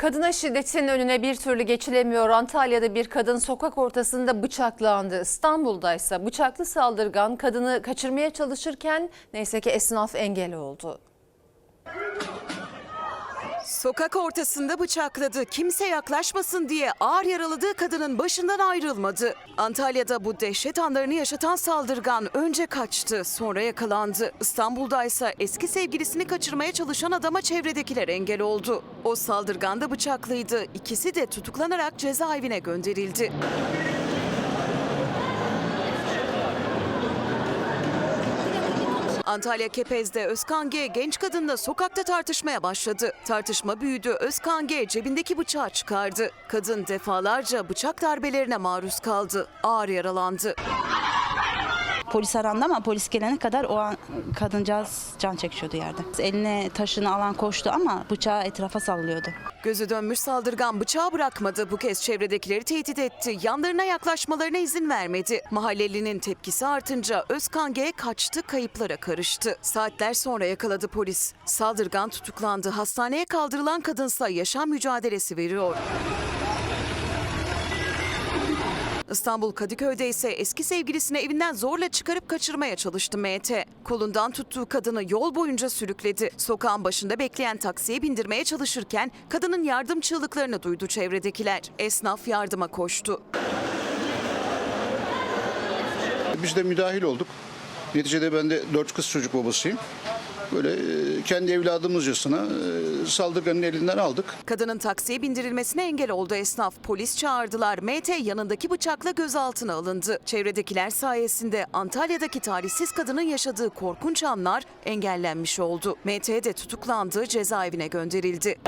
Kadına şiddetin önüne bir türlü geçilemiyor. Antalya'da bir kadın sokak ortasında bıçaklandı. İstanbul'da ise bıçaklı saldırgan kadını kaçırmaya çalışırken neyse ki esnaf engel oldu. Sokak ortasında bıçakladı. Kimse yaklaşmasın diye ağır yaraladığı kadının başından ayrılmadı. Antalya'da bu dehşet anlarını yaşatan saldırgan önce kaçtı, sonra yakalandı. İstanbul'da ise eski sevgilisini kaçırmaya çalışan adama çevredekiler engel oldu. O saldırgan da bıçaklıydı. İkisi de tutuklanarak cezaevine gönderildi. Antalya Kepez'de Özkan G genç kadınla sokakta tartışmaya başladı. Tartışma büyüdü. Özkan G cebindeki bıçağı çıkardı. Kadın defalarca bıçak darbelerine maruz kaldı. Ağır yaralandı. Polis arandı ama polis gelene kadar o an kadıncağız can çekişiyordu yerde. Eline taşını alan koştu ama bıçağı etrafa sallıyordu. Gözü dönmüş saldırgan bıçağı bırakmadı. Bu kez çevredekileri tehdit etti. Yanlarına yaklaşmalarına izin vermedi. Mahallelinin tepkisi artınca Özkan G kaçtı, kayıplara karıştı. Saatler sonra yakaladı polis. Saldırgan tutuklandı. Hastaneye kaldırılan kadınsa yaşam mücadelesi veriyor. İstanbul Kadıköy'de ise eski sevgilisini evinden zorla çıkarıp kaçırmaya çalıştı MT. Kolundan tuttuğu kadını yol boyunca sürükledi. Sokağın başında bekleyen taksiye bindirmeye çalışırken kadının yardım çığlıklarını duydu çevredekiler. Esnaf yardıma koştu. Biz de müdahil olduk. Neticede ben de dört kız çocuk babasıyım. Böyle e, kendi evladımızcasına e, saldırganın elinden aldık. Kadının taksiye bindirilmesine engel oldu esnaf. Polis çağırdılar. MT yanındaki bıçakla gözaltına alındı. Çevredekiler sayesinde Antalya'daki talihsiz kadının yaşadığı korkunç anlar engellenmiş oldu. MT de tutuklandı, cezaevine gönderildi.